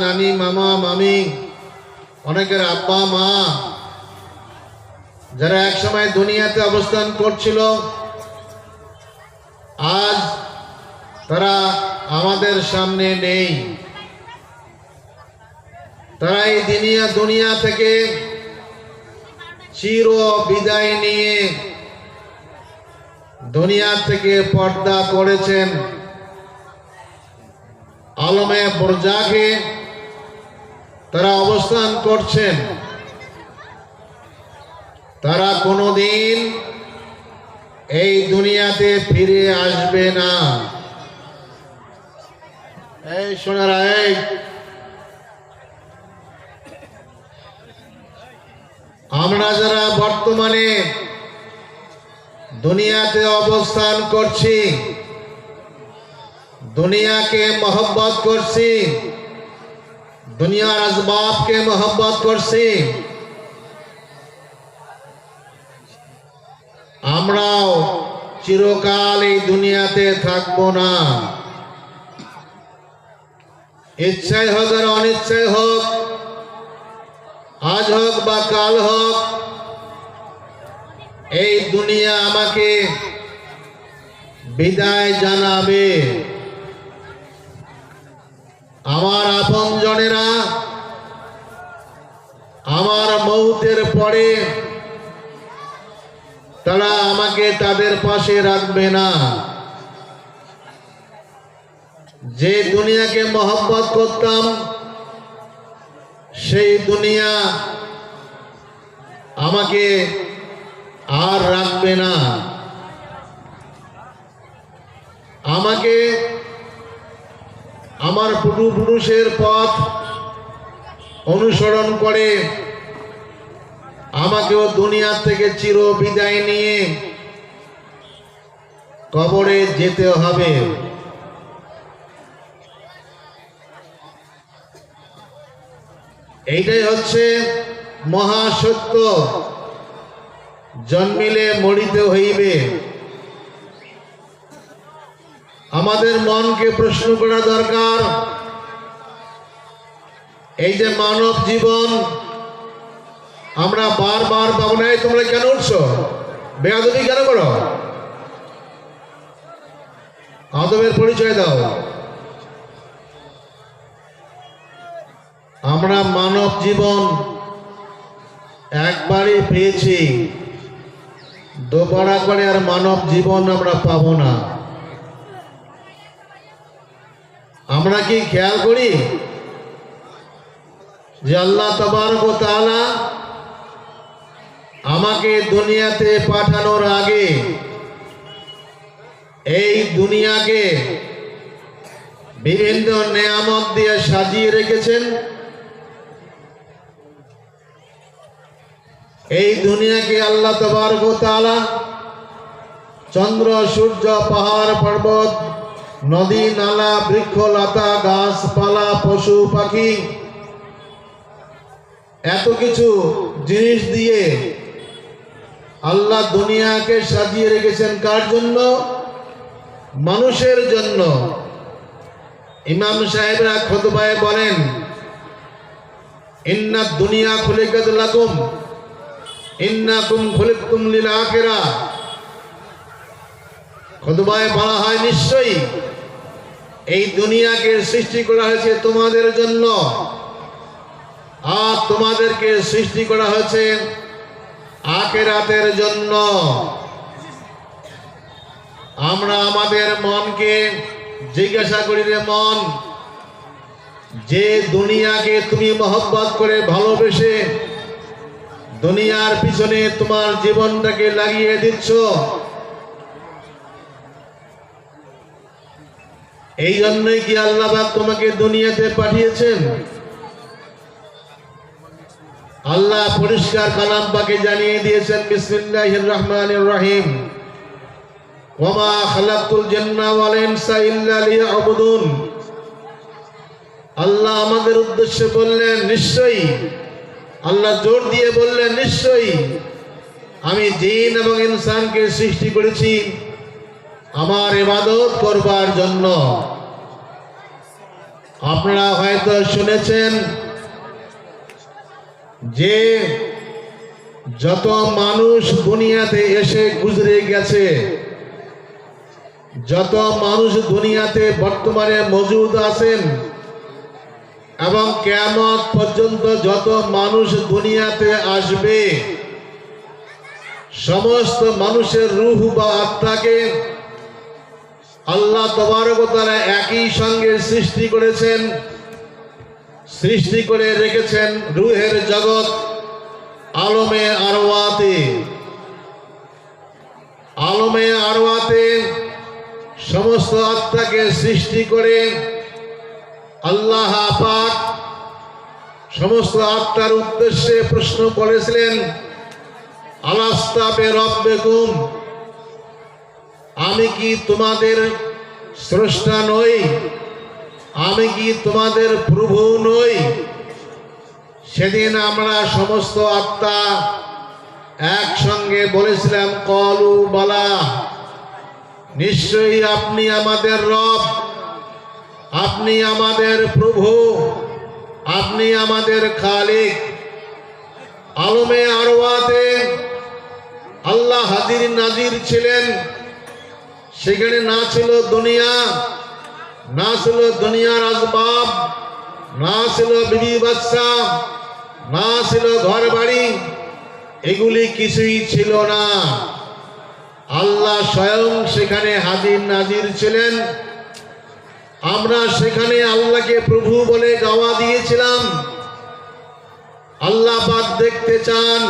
নানি, মামা, মামি, অনেকের আব্বা, মা, যারা একসময় দুনিয়াতে অবস্থান করছিল, আজ তারা আমাদের সামনে নেই। তারা এই দুনিয়া দুনিয়া থেকে চির বিদায় নিয়ে দুনিয়া থেকে পর্দা করেছেন। আলমে বরজাকে তারা অবস্থান করছেন। তারা কোনোদিন এই দুনিয়াতে ফিরে আসবে না। এই সোনারা এই আমরা যারা বর্তমানে দুনিয়াতে অবস্থান করছি, দুনিয়াকে মহব্বত করছি দুনিয়ার আসবাবকে মহব্বত করছি আমরাও চিরকাল এই দুনিয়াতে থাকব না ইচ্ছাই হোক আর অনিচ্ছাই হোক আজ হোক বা কাল হোক এই দুনিয়া আমাকে বিদায় জানাবে আমার আপন জনেরা, আমার মৌতের পরে তারা আমাকে তাদের পাশে রাখবে না। যে দুনিয়াকে মহব্বত করতাম, সেই দুনিয়া আমাকে আর রাখবে না আমাকে আমার পূর্বপুরুষের পথ অনুসরণ করে। আমাকেও দুনিয়া থেকে চির বিদায় নিয়ে কবরে যেতে হবে। এইটাই হচ্ছে মহাসত্য। জন্মিলে মরিতে হইবে। আমাদের মনকে প্রশ্ন করা দরকার। এই যে মানব জীবন, আমরা বারবার পাবো না তোমরা কেন উঠছো? বেয়াদবি কেন করো? আদবের পরিচয় দাও। আমরা মানব জীবন একবারই পেয়েছি, দোবারা করে আর মানব জীবন আমরা পাবো না। আমরা কি খেয়াল করি? যে আল্লাহ তবারক ও তাআলা আমাকে দুনিয়াতে পাঠানোর আগে এই দুনিয়াকে বিভিন্ন নেয়ামত দিয়ে সাজিয়ে রেখেছেন। এই দুনিয়াকে আল্লাহ তবারক ও তাআলা চন্দ্র, সূর্য, পাহাড়, পর্বত, নদী, নালা, বৃক্ষ, লতা, গাছপালা, পশু, পাখি এত কিছু জিনিস দিয়ে আল্লাহ দুনিয়াকে সাজিয়ে রেখেছেন কার জন্য? মানুষের জন্য। ইমাম সাহেবরা খোদবায় বলেন, ইন্না দুনিয়া খুলিকাত লাকুম, ইন্নাকুম খুলিকতুম লিল আখিরা। খোদবায় বলা হয়, নিশ্চয়ই এই দুনিয়াকে সৃষ্টি করা হয়েছে তোমাদের জন্য। আর তোমাদেরকে সৃষ্টি করা হয়েছে আখেরাতের জন্য। আমরা আমাদের মনকে জিজ্ঞাসা করি রে মন, যে দুনিয়াকে তুমি মহব্বত করে ভালোবেসে দুনিয়ার পিছনে তোমার জীবনটাকে লাগিয়ে দিচ্ছ, এই জন্যই কি আল্লাহ তোমাকে দুনিয়াতে পাঠিয়েছেন? আল্লাহ পরিষ্কার কালাম পাকে জানিয়ে দিয়েছেন, বিসমিল্লাহির রহমানির রহিম। ওমা খালাকুল জান্না ওয়াল ইনসা ইল্লা লিয়াবুদুন। আল্লাহ আমাদের উদ্দেশ্যে বললেন, নিশ্চয়ই। আল্লাহ জোর দিয়ে বললেন, নিশ্চয়ই। আমি জিন এবং ইনসানকে সৃষ্টি করেছি আমার ইবাদত করবার জন্য। আপনারা হয়তো শুনেছেন যে যত মানুষ দুনিয়াতে এসে গুজরে গেছে, যত মানুষ দুনিয়াতে বর্তমানে মজুদ আছেন, এবং কেয়ামত পর্যন্ত যত মানুষ দুনিয়াতে আসবে, সমস্ত মানুষের রুহ বা আত্মাকে আল্লাহ তবারকতারা একই সঙ্গে সৃষ্টি করেছেন। সৃষ্টি করে রেখেছেন রুহের জগৎ আলমে আরওয়াতে। আলমে আরওয়াতে সমস্ত আত্মাকে সৃষ্টি করে আল্লাহ পাক সমস্ত আত্মার উদ্দেশ্যে প্রশ্ন করেছিলেন, আলাস্তাবে রব্বেকুম, আমি কি তোমাদের স্রষ্টা নই? আমি কি তোমাদের প্রভু নই? সেদিন আমরা সমস্ত আত্মা একসঙ্গে বলেছিলাম, কলু বলা, নিশ্চয়ই আপনি আমাদের রব, আপনি আমাদের প্রভু, আপনি আমাদের খালিক। আলমে আরওয়াতে আল্লাহ হাজির নাজির ছিলেন। সেখানে না ছিল দুনিয়া না ছিল দুনিয়ার আসবাব, না ছিল বিবি বাচ্চা, না ছিল ঘর বাড়ি এগুলি কিছুই ছিল না। আল্লাহ স্বয়ং সেখানে হাজির নাজির ছিলেন। আমরা সেখানে আল্লাহকে প্রভু বলে গাওয়া দিয়েছিলাম। আল্লাহ পাক দেখতে চান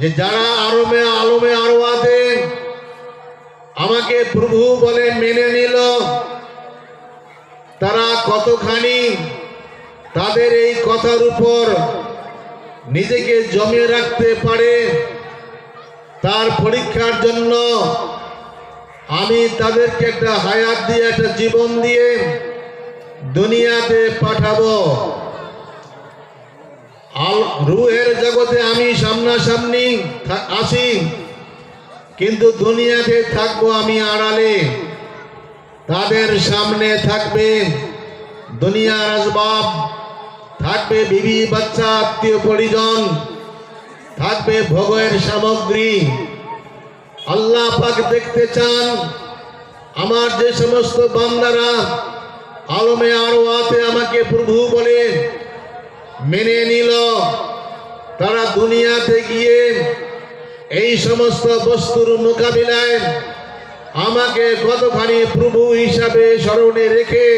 যে যারা আরমে আলমে আরোয়াতে আমাকে প্রভু বলে মেনে নিল তারা কতখানি তাদের এই কথার উপর নিজেকে জমিয়ে রাখতে পারে, তার পরীক্ষার জন্য আমি তাদেরকে একটা হায়াত দিয়ে, একটা জীবন দিয়ে দুনিয়াতে পাঠাবো। রুহের জগতে আমি সামনাসামনি আসি, কিন্তু দুনিয়াতে থাকব আমি আড়ালে। তাদের সামনে থাকবে দুনিয়ার আসবাব, থাকবে বিবি, বাচ্চা, আত্মীয় পরিজন, থাকবে ভোগের সামগ্রী। আল্লাহ পাক দেখতে চান, আমার যে সমস্ত বান্দারা আলমে আরোয়াতে আমাকে প্রভু বলে মেনে নিল, তারা দুনিয়াতে গিয়ে এই সমস্ত বস্তুর মোকাবিলায় আমাকে কতখানি প্রভু হিসাবে স্মরণে রেখে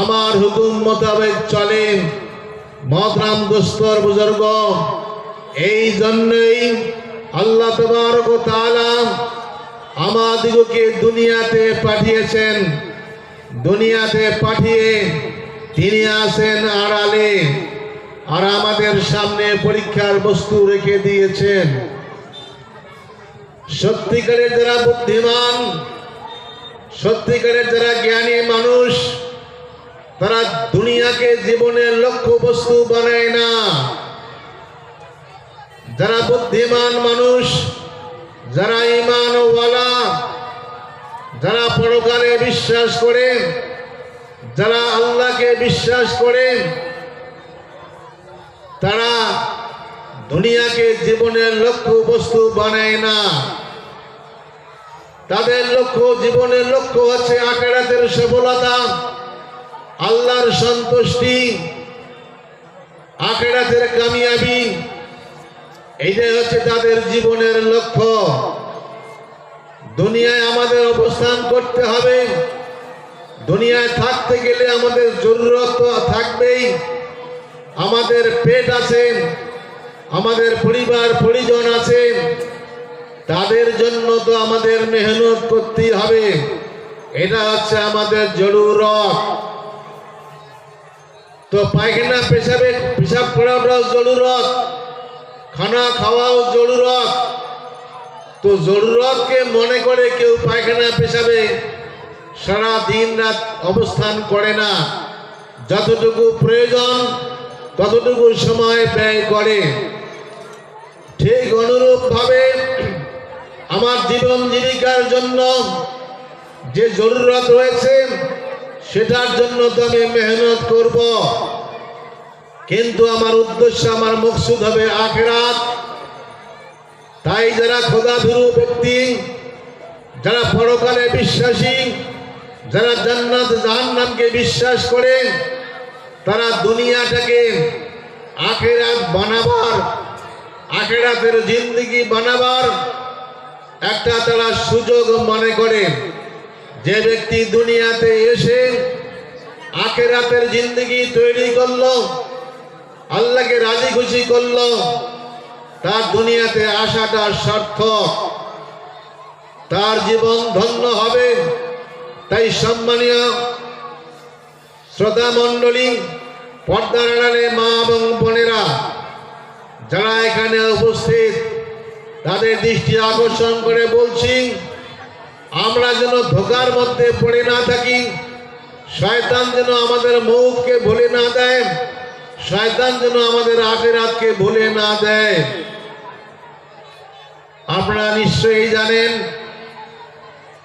আমার হুকুম মোতাবেক চলে মতরাম দোস্তর বুজুর্গ, এই জন্যই আল্লাহ তবারক ও আমাদিগকে দুনিয়াতে পাঠিয়েছেন। দুনিয়াতে পাঠিয়ে তিনি আসেন আড়ালে, আর আমাদের সামনে পরীক্ষার বস্তু রেখে দিয়েছেন। সত্যিকারের যারা বুদ্ধিমান, সত্যিকারের যারা জ্ঞানী মানুষ, তারা দুনিয়াকে জীবনের লক্ষ্য বস্তু বানায় না। যারা বুদ্ধিমান মানুষ, যারা ইমানওয়ালা যারা পরকালে বিশ্বাস করে, যারা আল্লাহকে বিশ্বাস করে, তারা দুনিয়াকে জীবনের লক্ষ্য বস্তু বানায় না। তাদের লক্ষ্য, জীবনের লক্ষ্য হচ্ছে আখেরাতের সফলতা, আল্লাহর সন্তুষ্টি, আখেরাতের কামিয়াবি। এইটাই হচ্ছে তাদের জীবনের লক্ষ্য। দুনিয়ায় আমাদের অবস্থান করতে হবে। দুনিয়ায় থাকতে গেলে আমাদের জরুরত থাকবেই। আমাদের পেট আছে। আমাদের পরিবার, পরিজন আছে। তাদের জন্য তো আমাদের মেহনত করতেই হবে। এটা হচ্ছে আমাদের জরুরত তো পায়খানা, পেশাবে, পেশাব করাটাও জরুরত খানা খাওয়াও জরুরত তো জরুরতকে মনে করে কেউ পায়খানা, পেশাবে সারা দিন রাত অবস্থান করে না। যতটুকু প্রয়োজন, ততটুকু সময় ব্যয় করে। ঠিক অনুরূপভাবে আমার জীবন জীবিকার জন্য যে জরুরত রয়েছে, সেটার জন্য তো আমি মেহনত করব। কিন্তু আমার উদ্দেশ্য, আমার মকসুদ হবে আখেরাত। তাই যারা খোদাভীরু ব্যক্তি, যারা পরকালে বিশ্বাসী, যারা জান্নাত জাহান্নামকে বিশ্বাস করেন তারা দুনিয়াটাকে আখেরাত বানাবার আখেরাতের জিন্দগি বানাবার একটা তারা সুযোগ মনে করে। যে ব্যক্তি দুনিয়াতে এসে আখেরাতের জিন্দগি তৈরি করল, আল্লাহকে রাজি খুশি করল, তার দুনিয়াতে আসাটা সার্থক। তার জীবন ধন্য হবে, তাই সম্মানীয় শ্রোতা মণ্ডলী পর্দার মা এবং বোনেরা যারা এখানে উপস্থিত, তাদের দৃষ্টি আকর্ষণ করে বলছি, আমরা যেন ধোকার মধ্যে পড়ে না থাকি, শয়তান যেন আমাদের মুখকে ভুলে না দেয়, শয়তান যেন আমাদের আখেরাতকে ভুলে না দেয়। আপনারা নিশ্চয়ই জানেন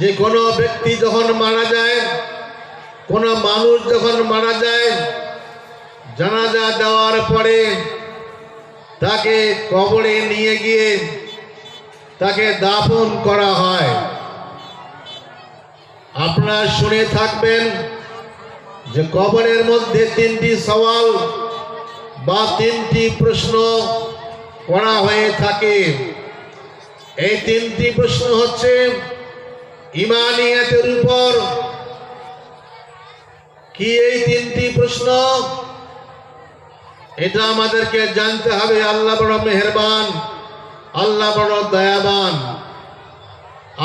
যে কোনো ব্যক্তি যখন মারা যায়, কোনো মানুষ যখন মারা যায়, জানাজা দেওয়ার পরে তাকে কবরে নিয়ে গিয়ে তাকে দাফন করা হয়। আপনারা শুনে থাকবেন যে কবরের মধ্যে তিনটি সওয়াল বা তিনটি প্রশ্ন করা হয়ে থাকে। এই তিনটি প্রশ্ন হচ্ছে, ইমানিয়াতের উপর কি এই তিনটি প্রশ্ন? এটা আমাদেরকে জানতে হবে, আল্লাহ বড় মেহেরবান, আল্লাহ বড় দয়াবান।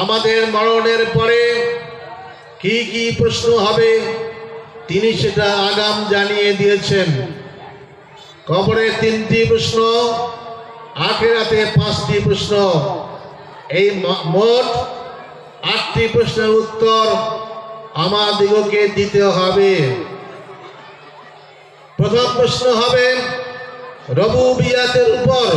আমাদের মরণের পরে কি কি প্রশ্ন হবে, তিনি সেটা আগাম জানিয়ে দিয়েছেন। কবরে তিনটি প্রশ্ন, আখেরাতে পাঁচটি প্রশ্ন। এই মোট আটটি প্রশ্নের উত্তর আমাদিগকে দিতে হবে। প্রথম প্রশ্ন হবে রবু রবুবিয়াতের উপর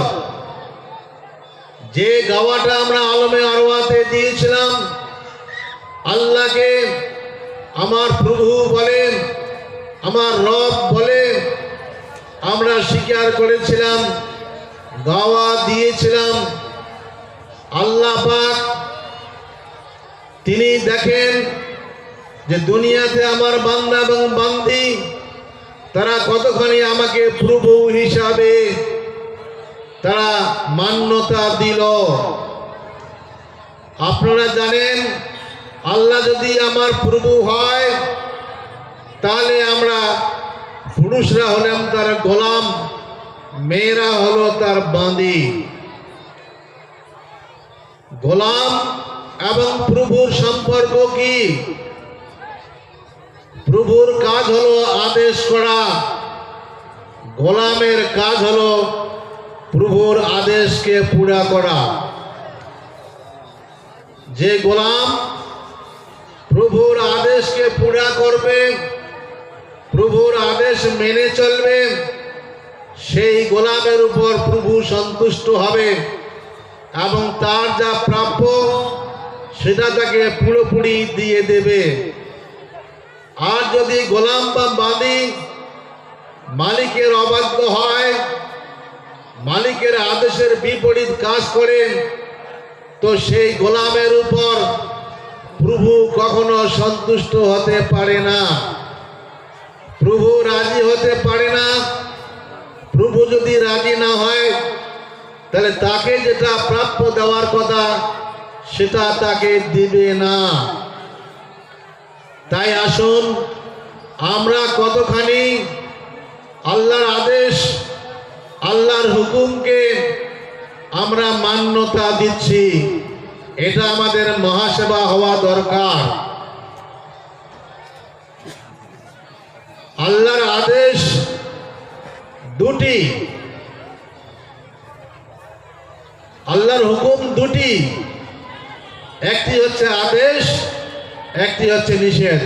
যে গাওয়াটা আমরা আলমে আরওয়াতে দিয়েছিলাম, আল্লাহকে আমার প্রভু বলেন, আমার রব বলে আমরা স্বীকার করেছিলাম গাওয়া দিয়েছিলাম। আল্লাহ পাক তিনি দেখেন যে দুনিয়াতে আমার বান্দা এবং বান্দি তারা কতখানি আমাকে প্রভু হিসাবে তারা মান্যতা দিল? আপনারা জানেন, আল্লাহ যদি আমার প্রভু হয়, তাহলে আমরা পুরুষরা হলাম তার গোলাম, মেয়েরা হলো তার বাঁধি গোলাম এবং প্রভুর সম্পর্ক কি? প্রভুর কাজ হলো আদেশ করা। গোলামের কাজ হলো প্রভুর আদেশকে পুরা করা। যে গোলাম প্রভুর আদেশকে পুরা করবে, প্রভুর আদেশ মেনে চলবে, সেই গোলামের উপর প্রভু সন্তুষ্ট হবে এবং তার যা প্রাপ্য সেটা তাকে পুরোপুরি দিয়ে দেবে। আর যদি গোলাম বা বাদী মালিকের অবাধ্য হয়, মালিকের আদেশের বিপরীত কাজ করেন, তো সেই গোলামের উপর প্রভু কখনো সন্তুষ্ট হতে পারে না। প্রভু রাজি হতে পারে না। প্রভু যদি রাজি না হয়, তাহলে তাকে যেটা প্রাপ্য দেওয়ার কথা, সেটা তাকে দিবে না। তাই আসুন, আমরা কতখানি আল্লাহর আদেশ, আল্লাহর হুকুমকে আমরা মান্যতা দিচ্ছি, এটা আমাদের মহাসেবা হওয়া দরকার। আল্লাহর আদেশ দুটি। আল্লাহর হুকুম দুটি। একটি হচ্ছে আদেশ একটি হচ্ছে নিষেধ।